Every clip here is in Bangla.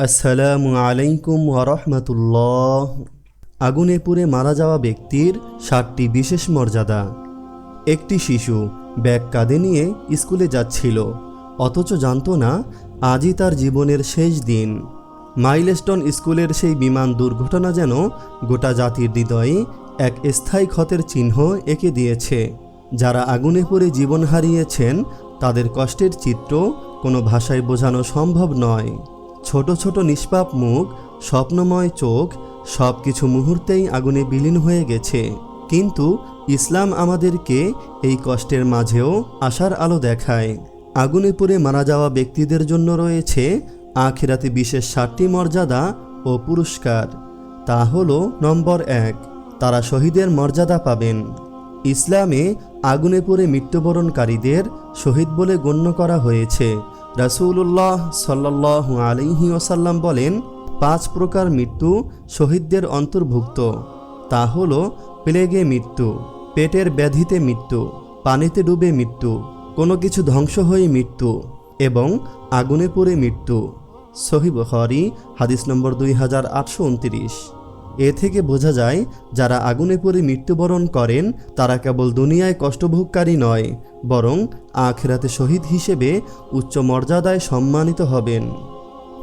আসসালামু আলাইকুম ওরহমতুল্লাহ আগুনে পুড়ে মারা যাওয়া ব্যক্তির সাতটি বিশেষ মর্যাদা। একটি শিশু ব্যাগ কাঁধে নিয়ে স্কুলে যাচ্ছিল, অথচ জানত না আজই তার জীবনের শেষ দিন। মাইলস্টোন স্কুলের সেই বিমান দুর্ঘটনা যেন গোটা জাতির হৃদয়ে এক স্থায়ী ক্ষতের চিহ্ন এঁকে দিয়েছে। যারা আগুনে পড়ে জীবন হারিয়েছেন, তাদের কষ্টের চিত্র কোনো ভাষায় বোঝানো সম্ভব নয়। ছোট ছোট নিষ্পাপ মুখ, স্বপ্নময় চোখ সব কিছু মুহূর্তেই আগুনে বিলীন হয়ে গেছে। কিন্তু ইসলাম আমাদেরকে এই কষ্টের মাঝেও আশার আলো দেখায়। আগুনে পুড়ে মারা যাওয়া ব্যক্তিদের জন্য রয়েছে আখিরাতে বিশেষ সাতটি মর্যাদা ও পুরস্কার। তা হল নম্বর এক, তারা শহীদের মর্যাদা পাবেন। ইসলামে আগুনে পড়ে মৃত্যুবরণকারীদের শহীদ বলে গণ্য করা হয়েছে। রাসূলুল্লাহ সাল্লাহ আলিহি ওসাল্লাম বলেন, পাঁচ প্রকার মৃত্যু শহীদদের অন্তর্ভুক্ত। তা হল প্লেগে মৃত্যু, পেটের ব্যাধিতে মৃত্যু, পানিতে ডুবে মৃত্যু, কোনো কিছু ধ্বংস হয়ে মৃত্যু এবং আগুনে পড়ে মৃত্যু। সহিব হরি হাদিস নম্বর দুই হাজার আটশো উনত্রিশ। এ থেকে বোঝা যায়, যারা আগুনে পড়ে মৃত্যুবরণ করেন, তারা কেবল দুনিয়ায় কষ্টভোগকারী নয়, বরং আখেরাতে শহীদ হিসেবে উচ্চ মর্যাদায় সম্মানিত হবেন।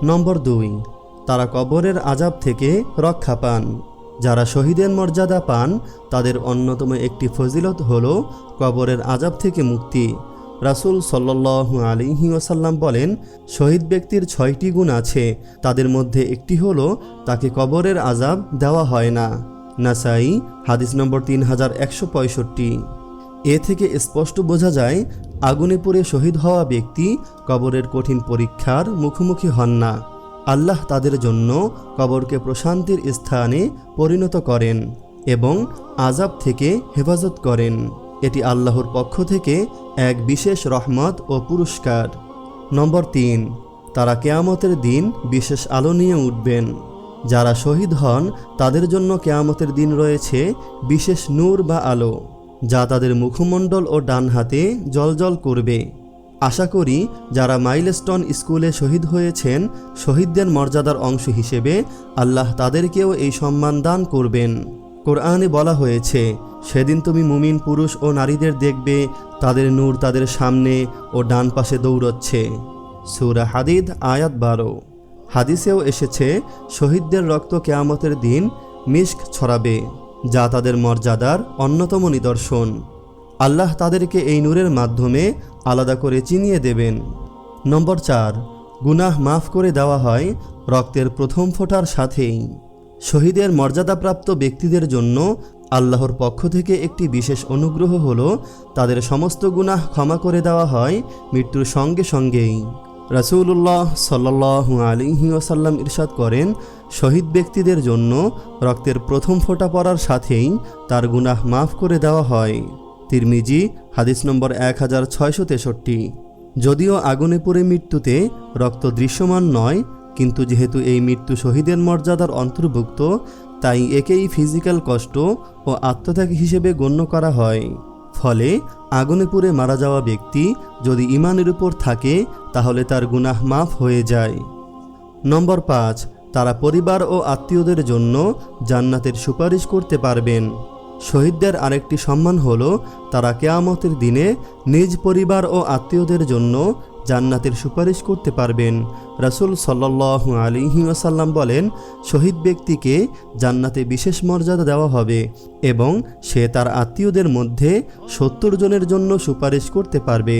নম্বর দুই, তারা কবরের আজাব থেকে রক্ষা পান। যারা শহীদের মর্যাদা পান, তাদের অন্যতম একটি ফজিলত হল কবরের আজাব থেকে মুক্তি। রাসূল সাল্লাল্লাহু আলিহি ওসাল্লাম বলেন, শহীদ ব্যক্তির ছয়টি গুণ আছে, তাদের মধ্যে একটি হল তাকে কবরের আজাব দেওয়া হয় না। নাসাই, হাদিস নম্বর তিন হাজার একশো পঁয়ষট্টি। এ থেকে স্পষ্ট বোঝা যায়, আগুনে পুড়ে শহীদ হওয়া ব্যক্তি কবরের কঠিন পরীক্ষার মুখোমুখি হন না। আল্লাহ তাদের জন্য কবরকে প্রশান্তির স্থানে পরিণত করেন এবং আজাব থেকে হেফাজত করেন। এটি আল্লাহর পক্ষ থেকে এক বিশেষ রহমত ও পুরস্কার। নম্বর তিন, তারা কেয়ামতের দিন বিশেষ আলো নিয়ে উঠবেন। যারা শহীদ হন, তাদের জন্য কেয়ামতের দিন রয়েছে বিশেষ নূর বা আলো, যা তাদের মুখমণ্ডল ও ডান হাতে জলজল করবে। আশা করি, যারা মাইলস্টোন স্কুলে শহীদ হয়েছেন, শহীদদের মর্যাদার অংশ হিসেবে আল্লাহ তাদেরকেও এই সম্মান দান করবেন। কোরআনে বলা হয়েছে, সেদিন তুমি মুমিন পুরুষ ও নারীদের দেখবে, তাদের নূর তাদের সামনে ও ডান পাশে দৌড়চ্ছে। সুরা হাদিদ, আয়াত বারো। হাদিসেও এসেছে, শহীদদের রক্ত কেয়ামতের দিন মিস্ক ছড়াবে, যা তাদের মর্যাদার অন্যতম নিদর্শন। আল্লাহ তাদেরকে এই নূরের মাধ্যমে আলাদা করে চিনিয়ে দেবেন। নম্বর চার, গুনাহ মাফ করে দেওয়া হয় রক্তের প্রথম ফোঁটার সাথেই। শহীদের মর্যাদাপ্রাপ্ত ব্যক্তিদের জন্য আল্লাহর পক্ষ থেকে একটি বিশেষ অনুগ্রহ হল, তাদের সমস্ত গুনাহ ক্ষমা করে দেওয়া হয় মৃত্যুর সঙ্গে সঙ্গেই। রাসূলুল্লাহ সাল্লাহু আলিহি ওসাল্লাম ইরশাদ করেন, শহীদ ব্যক্তিদের জন্য রক্তের প্রথম ফোঁটা পড়ার সাথেই তার গুনাহ মাফ করে দেওয়া হয়। তিরমিজি, হাদিস নম্বর এক হাজার ছয়শো তেষট্টি। যদিও আগুনে পড়ে মৃত্যুতে রক্ত দৃশ্যমান নয় কিন্তু যেহেতু এই মৃত্যু শহীদের মর্যাদার অন্তর্ভুক্ত, তাই একেই ফিজিক্যাল কষ্ট ও আত্মত্যাগ হিসেবে গণ্য করা হয়। ফলে আগুনে পুড়ে মারা যাওয়া ব্যক্তি যদি ইমানের উপর থাকে, তাহলে তার গুনাহ মাফ হয়ে যায়। নম্বর পাঁচ, তারা পরিবার ও আত্মীয়দের জন্য জান্নাতের সুপারিশ করতে পারবেন। শহীদদের আরেকটি সম্মান হল, তারা কেয়ামতের দিনে নিজ পরিবার ও আত্মীয়দের জন্য জান্নাতের সুপারিশ করতে পারবেন। রাসুল সাল্লাহ আলিহি ওসাল্লাম বলেন, শহীদ ব্যক্তিকে জান্নাতে বিশেষ মর্যাদা দেওয়া হবে এবং সে তার আত্মীয়দের মধ্যে সত্তর জনের জন্য সুপারিশ করতে পারবে।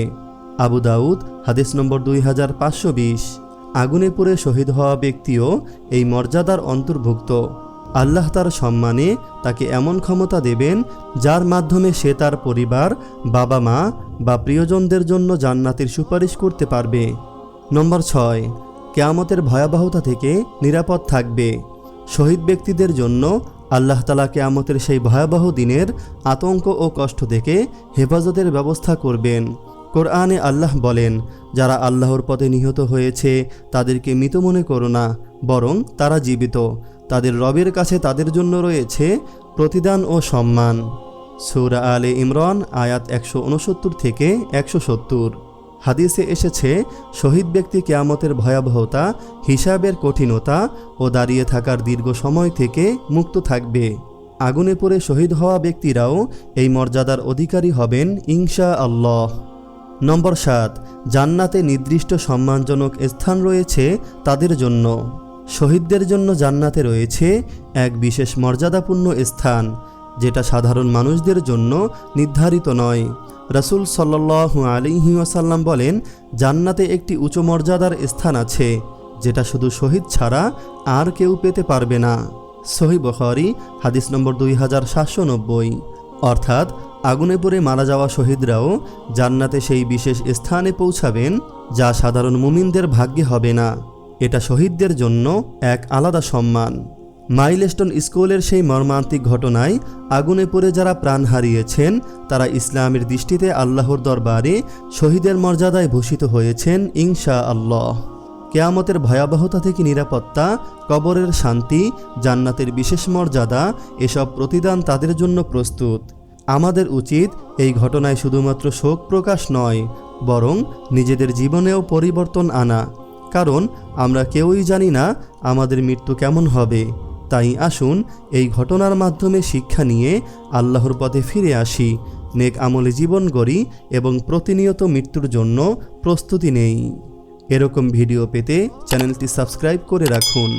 আবু দাউদ, হাদিস নম্বর দুই হাজার পাঁচশো বিশ। আগুনে পড়ে শহীদ হওয়া ব্যক্তিও এই মর্যাদার অন্তর্ভুক্ত। আল্লাহ তার সম্মানে তাকে এমন ক্ষমতা দেবেন, যার মাধ্যমে সে তার পরিবার, বাবা মা বা প্রিয়জনদের জন্য জান্নাতের সুপারিশ করতে পারবে। নম্বর ছয়, কেয়ামতের ভয়াবহতা থেকে নিরাপদ থাকবে। শহীদ ব্যক্তিদের জন্য আল্লাহ তালা কেয়ামতের সেই ভয়াবহ দিনের আতঙ্ক ও কষ্ট থেকে হেফাজতের ব্যবস্থা করবেন। কোরআনে আল্লাহ বলেন, যারা আল্লাহর পথে নিহত হয়েছে, তাদেরকে মৃত মনে করো না। বরং তারা জীবিত। তাদের রবের কাছে তাদের জন্য রয়েছে প্রতিদান ও সম্মান। সৌরা আলে ইমরান, আয়াত একশো উনসত্তর থেকে একশো সত্তর। হাদিসে এসেছে, শহীদ ব্যক্তি কেয়ামতের ভয়াবহতা, হিসাবের কঠিনতা ও দাঁড়িয়ে থাকার দীর্ঘ সময় থেকে মুক্ত থাকবে। আগুনে পড়ে শহীদ হওয়া ব্যক্তিরাও এই মর্যাদার অধিকারী হবেন ইনশা আল্লাহ। নম্বর সাত, জান্নাতে নির্দিষ্ট সম্মানজনক স্থান রয়েছে তাদের জন্য। শহীদদের জন্য জান্নাতে রয়েছে এক বিশেষ মর্যাদাপূর্ণ স্থান, যেটা সাধারণ মানুষদের জন্য নির্ধারিত নয়। রাসূল সাল্লাল্লাহু আলাইহি ওয়াসাল্লাম বলেন, জান্নাতে একটি উচ্চ মর্যাদার স্থান আছে, যেটা শুধু শহীদ ছাড়া আর কেউ পেতে পারবে না। সহি বখারি, হাদিস নম্বর দুই হাজার সাতশো নব্বই। অর্থাৎ, আগুনে পড়ে মারা যাওয়া শহীদরাও জান্নাতে সেই বিশেষ স্থানে পৌঁছাবেন, যা সাধারণ মুমিনদের ভাগ্যে হবে না। এটা শহীদদের জন্য এক আলাদা সম্মান। মাইলস্টোন স্কুলের সেই মর্মান্তিক ঘটনায় আগুনে পড়ে যারা প্রাণ হারিয়েছেন, তারা ইসলামের দৃষ্টিতে আল্লাহর দরবারে শহীদের মর্যাদায় ভূষিত হয়েছেন ইনশা আল্লাহ কেয়ামতের ভয়াবহতা থেকে নিরাপত্তা, কবরের শান্তি, জান্নাতের বিশেষ মর্যাদা, এসব প্রতিদান তাদের জন্য প্রস্তুত। আমাদের উচিত এই ঘটনায় শুধুমাত্র শোক প্রকাশ নয়, বরং নিজেদের জীবনেও পরিবর্তন আনা। কারণ আমরা কেউই জানি না আমাদের মৃত্যু কেমন হবে। তাই আসুন এই ঘটনার মাধ্যমে শিক্ষা নিয়ে আল্লাহর পথে ফিরে আসি। নেক আমলে জীবন গড়ি এবং প্রতিনিয়ত মৃত্যুর জন্য প্রস্তুতি নেই। এরকম ভিডিও পেতে চ্যানেলটি সাবস্ক্রাইব করে রাখুন।